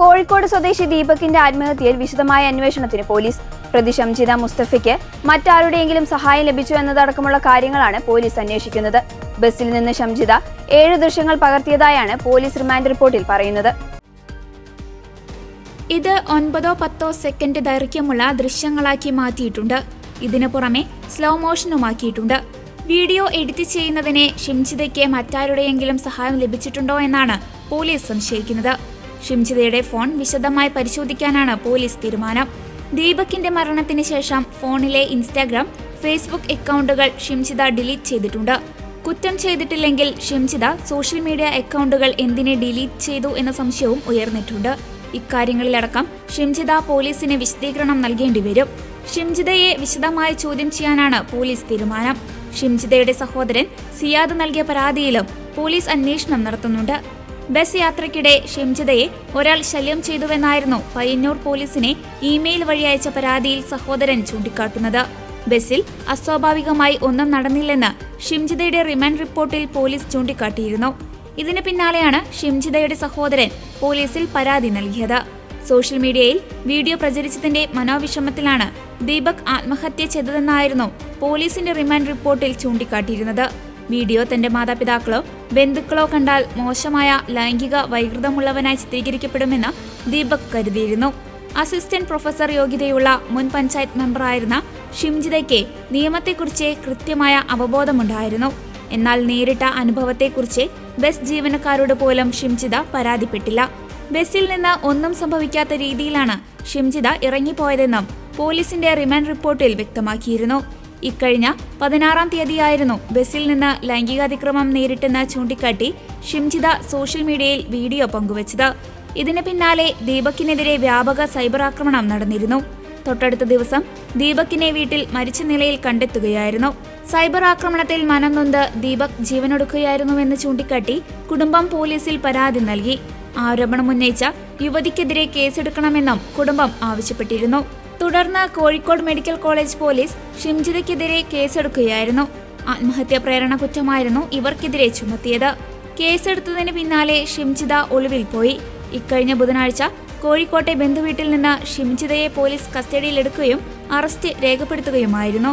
കോഴിക്കോട് സ്വദേശി ദീപകിന്റെ ആത്മഹത്യയിൽ വിശദമായ അന്വേഷണത്തിന് പോലീസ് പ്രതി ഷംജിദ മുസ്തഫയ്ക്ക് മറ്റാരുടെയെങ്കിലും സഹായം ലഭിച്ചു എന്നതടക്കമുള്ള കാര്യങ്ങളാണ് പോലീസ് അന്വേഷിക്കുന്നത്. ബസ്സിൽ നിന്ന് ഷംജിദ ഏഴ് ദൃശ്യങ്ങൾ പകർത്തിയതായാണ് പോലീസ് റിമാൻഡ് റിപ്പോർട്ടിൽ പറയുന്നത്. ഇത് ഒൻപതോ പത്തോ സെക്കൻഡ് ദൈർഘ്യമുള്ള ദൃശ്യങ്ങളാക്കി മാറ്റിയിട്ടുണ്ട്. ഇതിനു പുറമെ സ്ലോ മോഷനുമാക്കിയിട്ടുണ്ട് വീഡിയോ എഡിറ്റ് ചെയ്യുന്നതിനെ ഷിംജിതയ്ക്ക് മറ്റാരുടെയെങ്കിലും സഹായം ലഭിച്ചിട്ടുണ്ടോ എന്നാണ് പോലീസ് സംശയിക്കുന്നത്. ഷിംജിതയുടെ ഫോൺ വിശദമായി പരിശോധിക്കാനാണ് പോലീസ് തീരുമാനം. ദീപക്കിന്റെ മരണത്തിന് ശേഷം ഫോണിലെ ഇൻസ്റ്റാഗ്രാം ഫേസ്ബുക്ക് അക്കൗണ്ടുകൾ ഷിംജിത ഡിലീറ്റ് ചെയ്തിട്ടുണ്ട്. കുറ്റം ചെയ്തിട്ടില്ലെങ്കിൽ ഷിംജിത സോഷ്യൽ മീഡിയ അക്കൗണ്ടുകൾ എന്തിനെ ഡിലീറ്റ് ചെയ്തു എന്ന സംശയവും ഉയർന്നിട്ടുണ്ട്. ഇക്കാര്യങ്ങളിലടക്കം ഷിംജിത പോലീസിന് വിശദീകരണം നൽകേണ്ടി വരും. ഷിംജിതയെ വിശദമായി ചോദ്യം ചെയ്യാനാണ് പോലീസ് തീരുമാനം. ഷിംജിതയുടെ സഹോദരൻ സിയാദ് നൽകിയ പരാതിയിലും പോലീസ് അന്വേഷണം നടത്തുന്നുണ്ട്. ബസ് യാത്രയ്ക്കിടെ ഷിംജിതയെ ഒരാൾ ശല്യം ചെയ്തുവെന്നായിരുന്നു പയ്യന്നൂർ പോലീസിനെ ഇമെയിൽ വഴി അയച്ച പരാതിയിൽ സഹോദരൻ ചൂണ്ടിക്കാട്ടുന്നത്. ബസ്സിൽ അസ്വാഭാവികമായി ഒന്നും നടന്നില്ലെന്ന് ഷിംജിതയുടെ റിമാൻഡ് റിപ്പോർട്ടിൽ പോലീസ് ചൂണ്ടിക്കാട്ടിയിരുന്നു. ഇതിന് പിന്നാലെയാണ് ഷിംജിതയുടെ സഹോദരൻ പോലീസിൽ പരാതി നൽകിയത്. സോഷ്യൽ മീഡിയയിൽ വീഡിയോ പ്രചരിച്ചതിന്റെ മനോവിഷമത്തിലാണ് ദീപക് ആത്മഹത്യ ചെയ്തതെന്നായിരുന്നു പോലീസിന്റെ റിമാൻഡ് റിപ്പോർട്ടിൽ ചൂണ്ടിക്കാട്ടിയിരുന്നത്. വീഡിയോ തന്റെ മാതാപിതാക്കളോ ബന്ധുക്കളോ കണ്ടാൽ മോശമായ ലൈംഗിക വൈകൃതമുള്ളവനായി ചിത്രീകരിക്കപ്പെടുമെന്ന് ദീപക് കരുതിയിരുന്നു. അസിസ്റ്റന്റ് പ്രൊഫസർ യോഗ്യതയുള്ള മുൻ പഞ്ചായത്ത് മെമ്പറായിരുന്ന ഷിംജിതയ്ക്ക് നിയമത്തെക്കുറിച്ച് കൃത്യമായ അവബോധമുണ്ടായിരുന്നു. എന്നാൽ നേരിട്ട അനുഭവത്തെക്കുറിച്ച് ബസ് ജീവനക്കാരോട് പോലും ഷിംജിത പരാതിപ്പെട്ടില്ല. ബസ്സിൽ നിന്ന് ഒന്നും സംഭവിക്കാത്ത രീതിയിലാണ് ഷിംജിത ഇറങ്ങിപ്പോയതെന്നും പോലീസിന്റെ റിമാൻഡ് റിപ്പോർട്ടിൽ വ്യക്തമാക്കിയിരുന്നു. ഇക്കഴിഞ്ഞ പതിനാറാം തീയതിയായിരുന്നു ബസിൽ നിന്ന് ലൈംഗികാതിക്രമം നേരിട്ടെന്ന് ചൂണ്ടിക്കാട്ടി ഷിംജിത സോഷ്യൽ മീഡിയയിൽ വീഡിയോ പങ്കുവച്ചത്. ഇതിന് പിന്നാലെ ദീപക്കിനെതിരെ വ്യാപക സൈബർ ആക്രമണം നടന്നിരുന്നു. തൊട്ടടുത്ത ദിവസം ദീപക്കിനെ വീട്ടിൽ മരിച്ച നിലയിൽ കണ്ടെത്തുകയായിരുന്നു. സൈബർ ആക്രമണത്തിൽ മനം നൊന്ത് ദീപക് ജീവനൊടുക്കുകയായിരുന്നുവെന്ന് ചൂണ്ടിക്കാട്ടി കുടുംബം പോലീസിൽ പരാതി നൽകി. ആരോപണം ഉന്നയിച്ച യുവതിക്കെതിരെ കേസെടുക്കണമെന്നും കുടുംബം ആവശ്യപ്പെട്ടിരുന്നു. തുടർന്ന് കോഴിക്കോട് മെഡിക്കൽ കോളേജ് പോലീസ് ഷിംജിതയ്ക്കെതിരെ കേസെടുക്കുകയായിരുന്നു. ആത്മഹത്യാ പ്രേരണ കുറ്റമായിരുന്നു ഇവർക്കെതിരെ ചുമത്തിയത്. കേസെടുത്തതിന് പിന്നാലെ ഷിംജിത ഒളിവിൽ പോയി. ഇക്കഴിഞ്ഞ ബുധനാഴ്ച കോഴിക്കോട്ടെ ബന്ധുവീട്ടിൽ നിന്ന് ഷിംജിതയെ പോലീസ് കസ്റ്റഡിയിലെടുക്കുകയും അറസ്റ്റ് രേഖപ്പെടുത്തുകയുമായിരുന്നു.